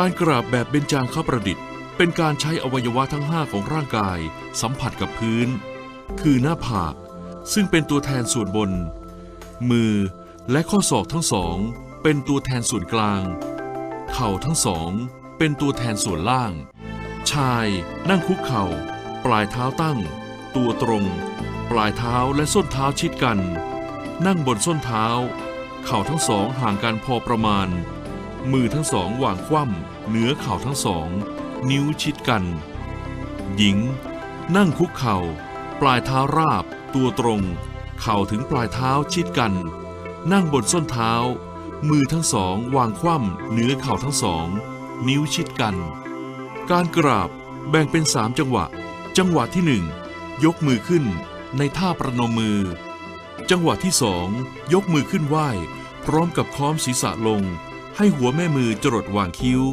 การกราบแบบเบญจางคประดิษฐ์ เป็นการใช้อวัยวะทั้ง 5 ของร่างกาย สัมผัสกับพื้น คือหน้าผาก ซึ่งเป็นตัวแทนส่วนบน มือและข้อศอกทั้งสอง เป็นตัวแทนส่วนกลาง เข่าทั้งสอง เป็นตัวแทนส่วนล่าง ชายนั่งคุกเข่า ปลายเท้าตั้ง ตัวตรง ปลายเท้าและส้นเท้าชิดกัน นั่งบนส้นเท้า เข่าทั้งสองห่างกันพอประมาณ มือทั้งสองวางคว่ำเหนือเข่าทั้งสอง นิ้วชิดกัน หญิง นั่งคุกเข่า ปลายเท้าราบ ตัวตรง เข่าถึงปลายเท้าชิดกัน นั่งบนส้นเท้า มือทั้งสองวางคว่ำเหนือเข่าทั้งสอง นิ้วชิดกัน การกราบแบ่งเป็นสามจังหวะ จังหวะที่หนึ่งยกมือขึ้นในท่าประนมมือ จังหวะที่สองยกมือขึ้นไหว้ พร้อมกับค้อมศีรษะลง ให้หัวแม่มือจรดวางคิ้ว